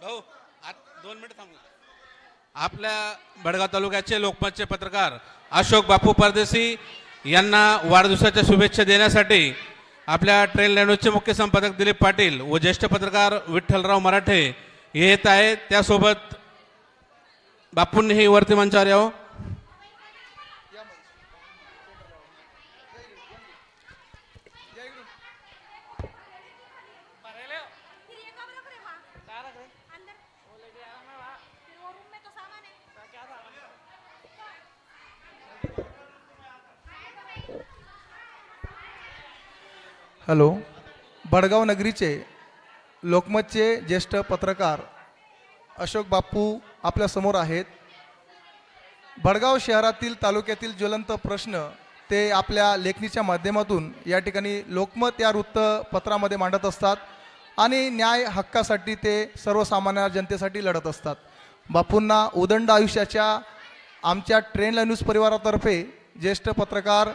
भाऊ दोन मिनिट थांबू. आपल्या बडगाव तालुक्याचे लोकमतचे पत्रकार अशोक बापू परदेशी यांना वाढदिवसाच्या शुभेच्छा देण्यासाठी आपल्या ट्रेन लँडचे मुख्य संपादक दिलीप पाटील व ज्येष्ठ पत्रकार विठ्ठलराव मराठे येत आहे त्यासोबत बापूंनीही वरती मंचावर यावं. हॅलो बडगाव नगरीचे लोकमतचे ज्येष्ठ पत्रकार अशोक बापू आपल्यासमोर आहेत. भडगाव शहरातील तालुक्यातील ज्वलंत प्रश्न ते आपल्या लेखणीच्या माध्यमातून या ठिकाणी लोकमत या वृत्तपत्रामध्ये मांडत असतात आणि न्याय हक्कासाठी ते सर्वसामान्य जनतेसाठी लढत असतात. बापूंना उदंड आयुष्याच्या आमच्या ट्रेन न्यूज परिवारातर्फे ज्येष्ठ पत्रकार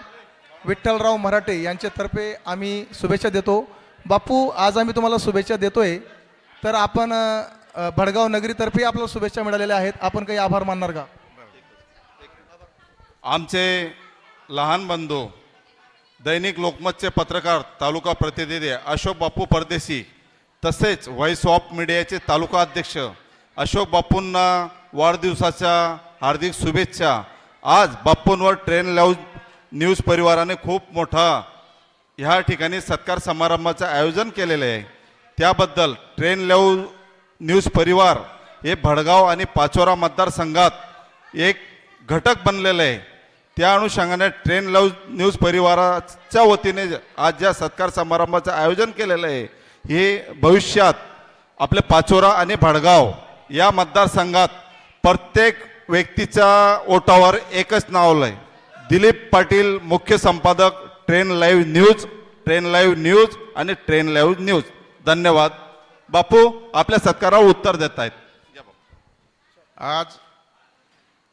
विठ्ठलराव मराठे यांच्यातर्फे आम्ही शुभेच्छा देतो. बापू आज आम्ही तुम्हाला शुभेच्छा देतोय. तर आपण भडगाव नगरीतर्फे आपल्याला शुभेच्छा मिळालेल्या आहेत. आपण काही आभार मानणार का? आमचे लहान बंधू दैनिक लोकमतचे पत्रकार तालुका प्रतिनिधी अशोक बापू परदेशी तसेच व्हॉइस ऑफ मीडियाचे तालुका अध्यक्ष अशोक बापूंना वाढदिवसाच्या हार्दिक शुभेच्छा. आज बापूंवर ट्रेन लावून न्यूज परिवाराने खूप मोठा ह्या ठिकाणी सत्कार समारंभाचं आयोजन केलेलं आहे. त्याबद्दल ट्रेन लेऊ न्यूज परिवार हे भडगाव आणि पाचोरा मतदारसंघात एक घटक बनलेलं आहे. त्या अनुषंगाने ट्रेन लव न्यूज परिवाराच्या वतीने आज ज्या सत्कार समारंभाचं आयोजन केलेलं आहे. हे भविष्यात आपले पाचोरा आणि भडगाव या मतदारसंघात प्रत्येक व्यक्तीच्या ओटावर एकच नाव आहे. दिलीप पाटील मुख्य संपादक train live news train live news आणि ट्रेन लाईव्ह न्यूज. धन्यवाद. बापू आपल्या सत्कारावर उत्तर देत आहेत आज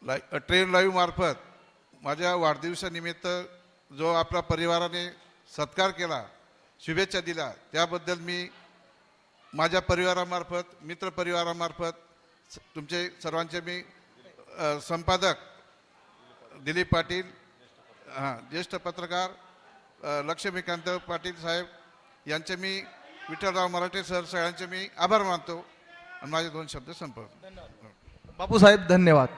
लाई ट्रेन लाईव्ह मार्फत माझ्या वाढदिवसानिमित्त जो आपल्या परिवाराने सत्कार केला शुभेच्छा दिल्या त्याबद्दल मी माझ्या परिवारामार्फत मित्रपरिवारामार्फत स- तुमचे सर्वांचे मी संपादक दिलीप पाटील हां ज्येष्ठ पत्रकार लक्ष्मीकांत पाटील साहेब यांचे मी विठ्ठलराव मराठे सर सगळ्यांचे मी आभार मानतो. आणि माझे दोन शब्द संपवतो. बापू साहेब धन्यवाद.